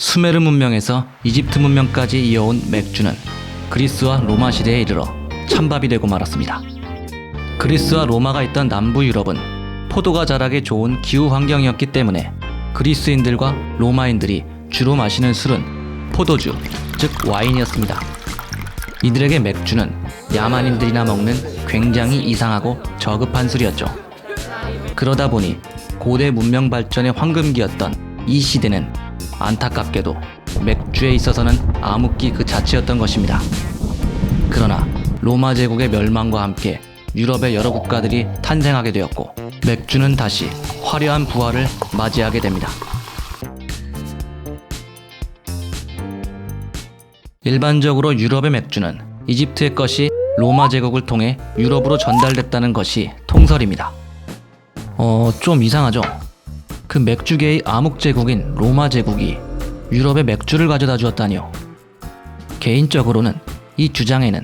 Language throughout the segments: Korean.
수메르 문명에서 이집트 문명까지 이어온 맥주는 그리스와 로마 시대에 이르러 찬밥이 되고 말았습니다. 그리스와 로마가 있던 남부 유럽은 포도가 자라기 좋은 기후 환경이었기 때문에 그리스인들과 로마인들이 주로 마시는 술은 포도주, 즉 와인이었습니다. 이들에게 맥주는 야만인들이나 먹는 굉장히 이상하고 저급한 술이었죠. 그러다 보니 고대 문명 발전의 황금기였던 이 시대는 안타깝게도 맥주에 있어서는 암흑기 그 자체였던 것입니다. 그러나 로마 제국의 멸망과 함께 유럽의 여러 국가들이 탄생하게 되었고 맥주는 다시 화려한 부활을 맞이하게 됩니다. 일반적으로 유럽의 맥주는 이집트의 것이 로마 제국을 통해 유럽으로 전달됐다는 것이 통설입니다. 어, 좀 이상하죠? 그 맥주계의 암흑 제국인 로마 제국이 유럽에 맥주를 가져다 주었다니요. 개인적으로는 이 주장에는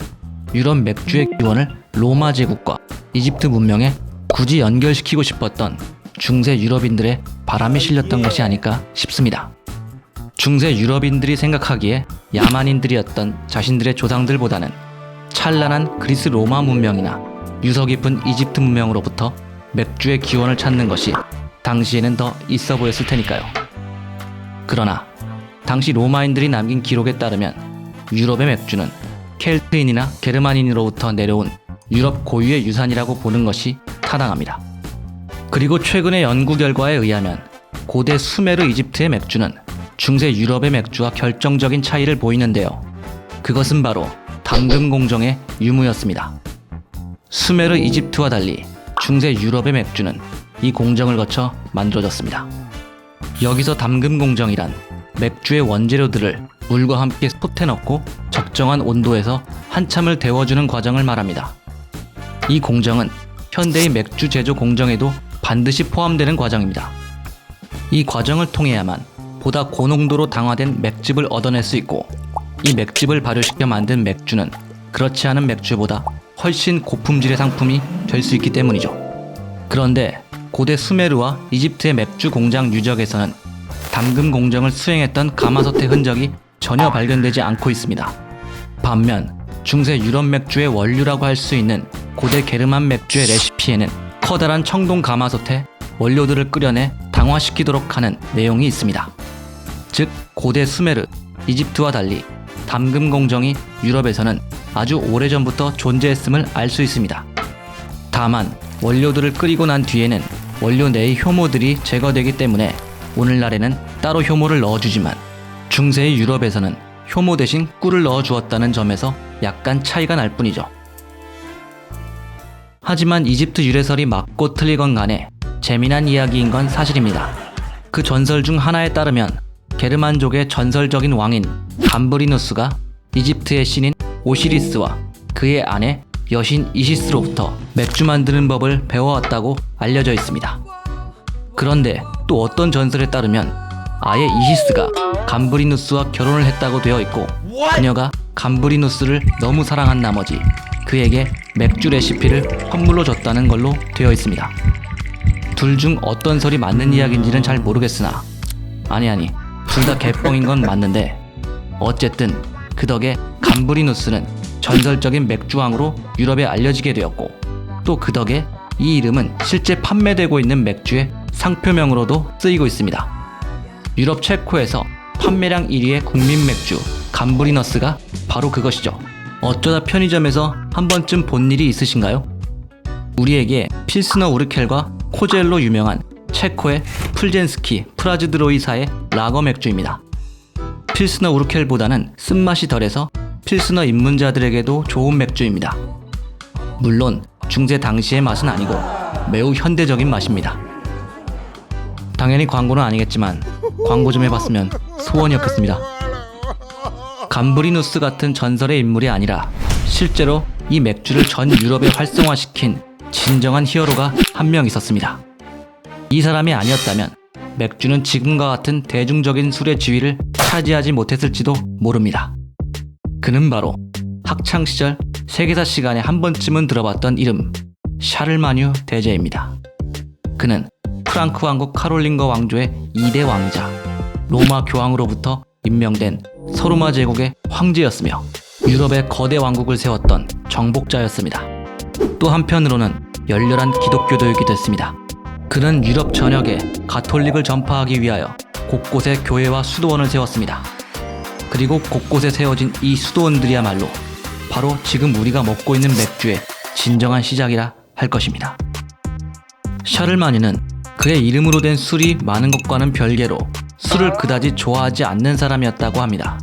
유럽 맥주의 기원을 로마 제국과 이집트 문명에 굳이 연결시키고 싶었던 중세 유럽인들의 바람이 실렸던 것이 아닐까 싶습니다. 중세 유럽인들이 생각하기에 야만인들이었던 자신들의 조상들보다는 찬란한 그리스 로마 문명이나 유서 깊은 이집트 문명으로부터 맥주의 기원을 찾는 것이 당시에는 더 있어 보였을 테니까요. 그러나 당시 로마인들이 남긴 기록에 따르면 유럽의 맥주는 켈트인이나 게르만인으로부터 내려온 유럽 고유의 유산이라고 보는 것이 타당합니다. 그리고 최근의 연구 결과에 의하면 고대 수메르 이집트의 맥주는 중세 유럽의 맥주와 결정적인 차이를 보이는데요. 그것은 바로 담금 공정의 유무였습니다. 수메르 이집트와 달리 중세 유럽의 맥주는 이 공정을 거쳐 만들어졌습니다. 여기서 담금 공정이란 맥주의 원재료들을 물과 함께 솥에 넣고 적정한 온도에서 한참을 데워주는 과정을 말합니다. 이 공정은 현대의 맥주 제조 공정에도 반드시 포함되는 과정입니다. 이 과정을 통해야만 보다 고농도로 당화된 맥즙을 얻어낼 수 있고 이 맥즙을 발효시켜 만든 맥주는 그렇지 않은 맥주보다 훨씬 고품질의 상품이 될 수 있기 때문이죠. 그런데 고대 수메르와 이집트의 맥주 공장 유적에서는 담금 공정을 수행했던 가마솥의 흔적이 전혀 발견되지 않고 있습니다. 반면 중세 유럽 맥주의 원료라고 할 수 있는 고대 게르만 맥주의 레시피에는 커다란 청동 가마솥에 원료들을 끓여내 당화시키도록 하는 내용이 있습니다. 즉 고대 수메르, 이집트와 달리 담금 공정이 유럽에서는 아주 오래전부터 존재했음을 알 수 있습니다. 다만 원료들을 끓이고 난 뒤에는 원료 내의 효모들이 제거되기 때문에 오늘날에는 따로 효모를 넣어주지만 중세의 유럽에서는 효모 대신 꿀을 넣어주었다는 점에서 약간 차이가 날 뿐이죠. 하지만 이집트 유래설이 맞고 틀리건 간에 재미난 이야기인 건 사실입니다. 그 전설 중 하나에 따르면 게르만족의 전설적인 왕인 감브리누스가 이집트의 신인 오시리스와 그의 아내 여신 이시스로부터 맥주 만드는 법을 배워왔다고 알려져 있습니다. 그런데 또 어떤 전설에 따르면 아예 이시스가 감브리누스와 결혼을 했다고 되어 있고 그녀가 감브리누스를 너무 사랑한 나머지 그에게 맥주 레시피를 선물로 줬다는 걸로 되어 있습니다. 둘 중 어떤 설이 맞는 이야기인지는 잘 모르겠으나 아니 아니 둘 다 개뻥인 건 맞는데 어쨌든 그 덕에 감브리누스는 전설적인 맥주왕으로 유럽에 알려지게 되었고 또 그 덕에 이 이름은 실제 판매되고 있는 맥주의 상표명으로도 쓰이고 있습니다. 유럽 체코에서 판매량 1위의 국민 맥주 감브리너스가 바로 그것이죠. 어쩌다 편의점에서 한 번쯤 본 일이 있으신가요? 우리에게 필스너 우르켈과 코젤로 유명한 체코의 풀젠스키 프라즈드로이사의 라거 맥주입니다. 필스너 우르켈보다는 쓴맛이 덜해서 필스너 입문자들에게도 좋은 맥주입니다. 물론 중세 당시의 맛은 아니고 매우 현대적인 맛입니다. 당연히 광고는 아니겠지만 광고 좀 해봤으면 소원이었겠습니다. 감브리누스 같은 전설의 인물이 아니라 실제로 이 맥주를 전 유럽에 활성화시킨 진정한 히어로가 한 명 있었습니다. 이 사람이 아니었다면 맥주는 지금과 같은 대중적인 술의 지위를 차지하지 못했을지도 모릅니다. 그는 바로 학창 시절 세계사 시간에 한 번쯤은 들어봤던 이름 샤를마뉴 대제입니다. 그는 프랑크 왕국 카롤링거 왕조의 2대 왕이자 로마 교황으로부터 임명된 서로마 제국의 황제였으며 유럽의 거대 왕국을 세웠던 정복자였습니다. 또 한편으로는 열렬한 기독교도이기도 했습니다. 그는 유럽 전역에 가톨릭을 전파하기 위하여 곳곳에 교회와 수도원을 세웠습니다. 그리고 곳곳에 세워진 이 수도원들이야말로 바로 지금 우리가 먹고 있는 맥주의 진정한 시작이라 할 것입니다. 샤를마니는 그의 이름으로 된 술이 많은 것과는 별개로 술을 그다지 좋아하지 않는 사람이었다고 합니다.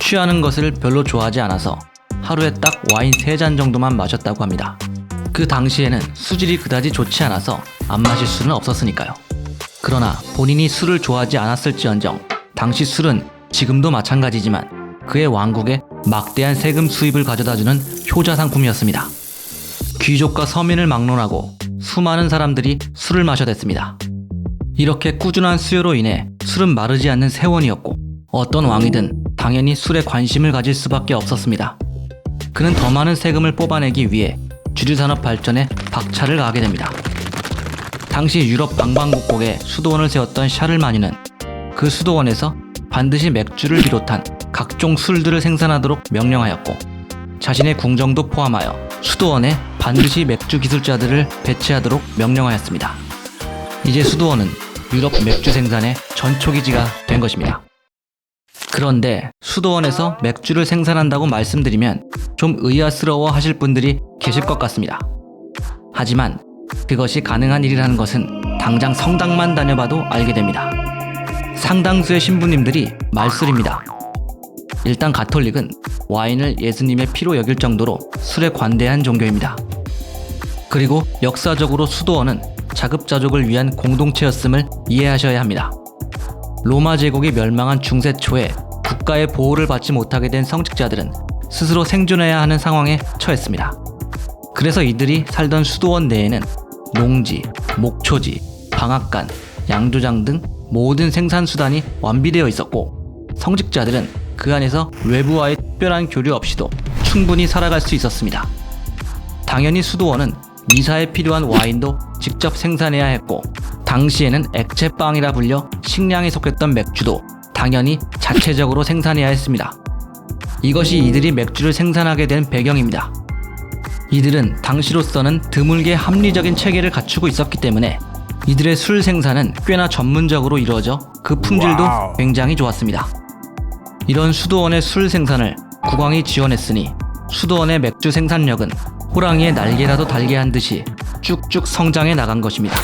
취하는 것을 별로 좋아하지 않아서 하루에 딱 와인 3잔 정도만 마셨다고 합니다. 그 당시에는 수질이 그다지 좋지 않아서 안 마실 수는 없었으니까요. 그러나 본인이 술을 좋아하지 않았을지언정 당시 술은 지금도 마찬가지지만 그의 왕국에 막대한 세금 수입을 가져다주는 효자 상품이었습니다. 귀족과 서민을 막론하고 수많은 사람들이 술을 마셔댔습니다. 이렇게 꾸준한 수요로 인해 술은 마르지 않는 세원이었고 어떤 왕이든 당연히 술에 관심을 가질 수밖에 없었습니다. 그는 더 많은 세금을 뽑아내기 위해 주류산업 발전에 박차를 가하게 됩니다. 당시 유럽 방방곡곡에 수도원을 세웠던 샤를마니는 그 수도원에서 반드시 맥주를 비롯한 각종 술들을 생산하도록 명령하였고 자신의 궁정도 포함하여 수도원에 반드시 맥주 기술자들을 배치하도록 명령하였습니다. 이제 수도원은 유럽 맥주 생산의 전초기지가 된 것입니다. 그런데 수도원에서 맥주를 생산한다고 말씀드리면 좀 의아스러워 하실 분들이 계실 것 같습니다. 하지만 그것이 가능한 일이라는 것은 당장 성당만 다녀봐도 알게 됩니다. 상당수의 신부님들이 말술입니다. 일단 가톨릭은 와인을 예수님의 피로 여길 정도로 술에 관대한 종교입니다. 그리고 역사적으로 수도원은 자급자족을 위한 공동체였음을 이해하셔야 합니다. 로마 제국이 멸망한 중세 초에 국가의 보호를 받지 못하게 된 성직자들은 스스로 생존해야 하는 상황에 처했습니다. 그래서 이들이 살던 수도원 내에는 농지, 목초지, 방앗간, 양조장 등 모든 생산 수단이 완비되어 있었고 성직자들은 그 안에서 외부와의 특별한 교류 없이도 충분히 살아갈 수 있었습니다. 당연히 수도원은 미사에 필요한 와인도 직접 생산해야 했고 당시에는 액체빵이라 불려 식량에 속했던 맥주도 당연히 자체적으로 생산해야 했습니다. 이것이 이들이 맥주를 생산하게 된 배경입니다. 이들은 당시로서는 드물게 합리적인 체계를 갖추고 있었기 때문에 이들의 술 생산은 꽤나 전문적으로 이루어져 그 품질도 와우. 굉장히 좋았습니다. 이런 수도원의 술 생산을 국왕이 지원했으니 수도원의 맥주 생산력은 호랑이의 날개라도 달게 한 듯이 쭉쭉 성장해 나간 것입니다.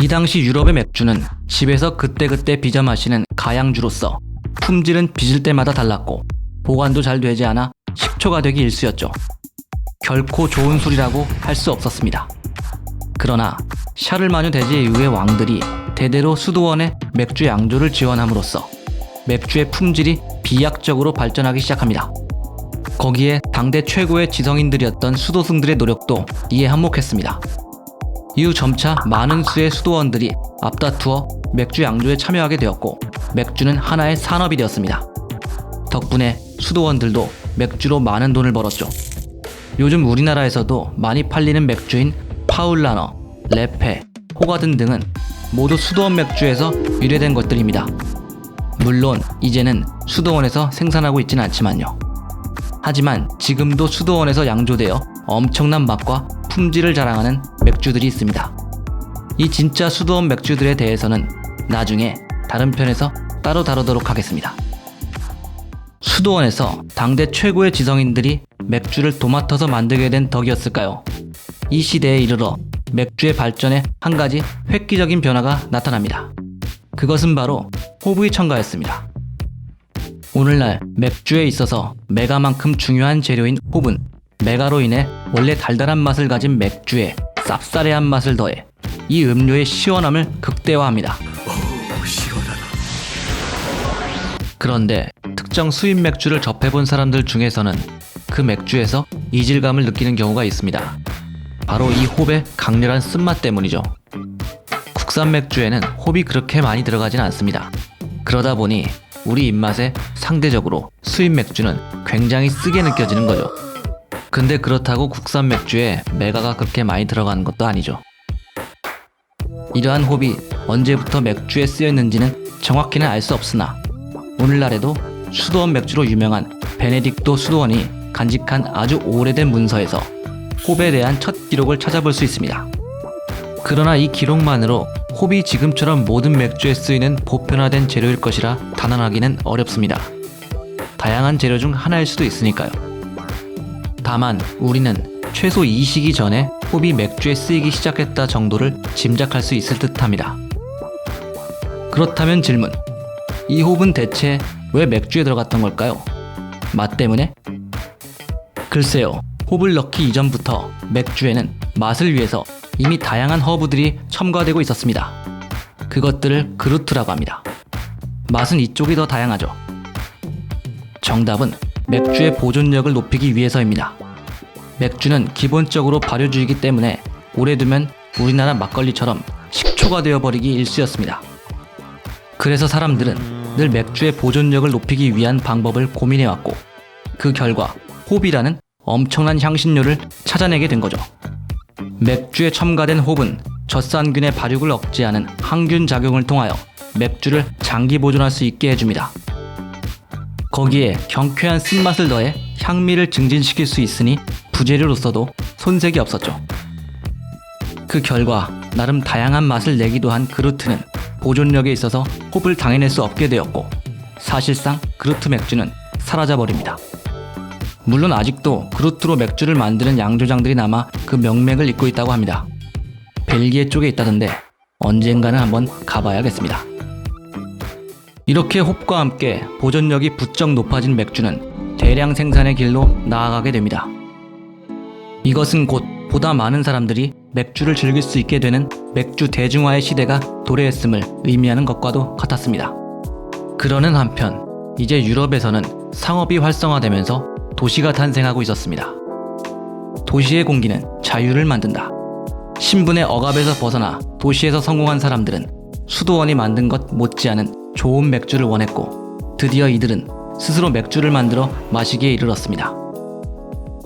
이 당시 유럽의 맥주는 집에서 그때그때 빚어 마시는 가양주로서 품질은 빚을 때마다 달랐고 보관도 잘 되지 않아 10초가 되기 일쑤였죠. 결코 좋은 술이라고 할 수 없었습니다. 그러나 샤를마뉴 대제 이후의 왕들이 대대로 수도원에 맥주 양조를 지원함으로써 맥주의 품질이 비약적으로 발전하기 시작합니다. 거기에 당대 최고의 지성인들이었던 수도승들의 노력도 이에 한몫했습니다. 이후 점차 많은 수의 수도원들이 앞다투어 맥주 양조에 참여하게 되었고 맥주는 하나의 산업이 되었습니다. 덕분에 수도원들도 맥주로 많은 돈을 벌었죠. 요즘 우리나라에서도 많이 팔리는 맥주인 파울라너, 레페, 호가든 등은 모두 수도원 맥주에서 유래된 것들입니다. 물론 이제는 수도원에서 생산하고 있지는 않지만요. 하지만 지금도 수도원에서 양조되어 엄청난 맛과 품질을 자랑하는 맥주들이 있습니다. 이 진짜 수도원 맥주들에 대해서는 나중에 다른 편에서 따로 다루도록 하겠습니다. 수도원에서 당대 최고의 지성인들이 맥주를 도맡아서 만들게 된 덕이었을까요? 이 시대에 이르러 맥주의 발전에 한 가지 획기적인 변화가 나타납니다. 그것은 바로 호부의 첨가였습니다. 오늘날 맥주에 있어서 메가만큼 중요한 재료인 호분, 메가로 인해 원래 달달한 맛을 가진 맥주에 쌉싸래한 맛을 더해 이 음료의 시원함을 극대화합니다. 그런데 특정 수입 맥주를 접해본 사람들 중에서는 그 맥주에서 이질감을 느끼는 경우가 있습니다. 바로 이 홉의 강렬한 쓴맛 때문이죠. 국산 맥주에는 홉이 그렇게 많이 들어가진 않습니다. 그러다 보니 우리 입맛에 상대적으로 수입 맥주는 굉장히 쓰게 느껴지는 거죠. 근데 그렇다고 국산 맥주에 메가가 그렇게 많이 들어가는 것도 아니죠. 이러한 홉이 언제부터 맥주에 쓰였는지는 정확히는 알 수 없으나 오늘날에도 수도원 맥주로 유명한 베네딕토 수도원이 간직한 아주 오래된 문서에서 홉에 대한 첫 기록을 찾아볼 수 있습니다. 그러나 이 기록만으로 홉이 지금처럼 모든 맥주에 쓰이는 보편화된 재료일 것이라 단언하기는 어렵습니다. 다양한 재료 중 하나일 수도 있으니까요. 다만 우리는 최소 이 시기 전에 홉이 맥주에 쓰이기 시작했다 정도를 짐작할 수 있을 듯 합니다. 그렇다면 질문. 이 홉은 대체 왜 맥주에 들어갔던 걸까요? 맛 때문에? 글쎄요. 홉을 넣기 이전부터 맥주에는 맛을 위해서 이미 다양한 허브들이 첨가되고 있었습니다. 그것들을 그루트라고 합니다. 맛은 이쪽이 더 다양하죠. 정답은 맥주의 보존력을 높이기 위해서입니다. 맥주는 기본적으로 발효주이기 때문에 오래 두면 우리나라 막걸리처럼 식초가 되어버리기 일쑤였습니다. 그래서 사람들은 늘 맥주의 보존력을 높이기 위한 방법을 고민해왔고 그 결과 홉이라는 엄청난 향신료를 찾아내게 된 거죠. 맥주에 첨가된 홉은 젖산균의 발육을 억제하는 항균 작용을 통하여 맥주를 장기 보존할 수 있게 해줍니다. 거기에 경쾌한 쓴맛을 더해 향미를 증진시킬 수 있으니 부재료로서도 손색이 없었죠. 그 결과 나름 다양한 맛을 내기도 한 그루트는 보존력에 있어서 홉을 당해낼 수 없게 되었고 사실상 그루트 맥주는 사라져버립니다. 물론 아직도 그루트로 맥주를 만드는 양조장들이 남아 그 명맥을 잇고 있다고 합니다. 벨기에 쪽에 있다던데 언젠가는 한번 가봐야겠습니다. 이렇게 홉과 함께 보존력이 부쩍 높아진 맥주는 대량 생산의 길로 나아가게 됩니다. 이것은 곧 보다 많은 사람들이 맥주를 즐길 수 있게 되는 맥주 대중화의 시대가 도래했음을 의미하는 것과도 같았습니다. 그러는 한편 이제 유럽에서는 상업이 활성화되면서 도시가 탄생하고 있었습니다. 도시의 공기는 자유를 만든다. 신분의 억압에서 벗어나 도시에서 성공한 사람들은 수도원이 만든 것 못지않은 좋은 맥주를 원했고 드디어 이들은 스스로 맥주를 만들어 마시기에 이르렀습니다.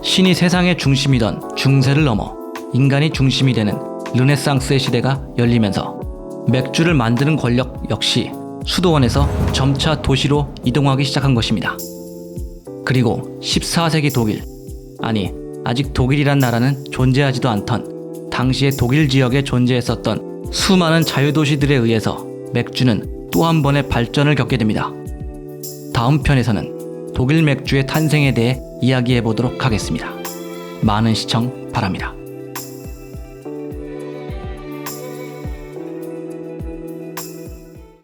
신이 세상의 중심이던 중세를 넘어 인간이 중심이 되는 르네상스의 시대가 열리면서 맥주를 만드는 권력 역시 수도원에서 점차 도시로 이동하기 시작한 것입니다. 그리고 14세기 독일, 아니, 아직 독일이란 나라는 존재하지도 않던 당시의 독일 지역에 존재했었던 수많은 자유도시들에 의해서 맥주는 또 한 번의 발전을 겪게 됩니다. 다음 편에서는 독일 맥주의 탄생에 대해 이야기해 보도록 하겠습니다. 많은 시청 바랍니다.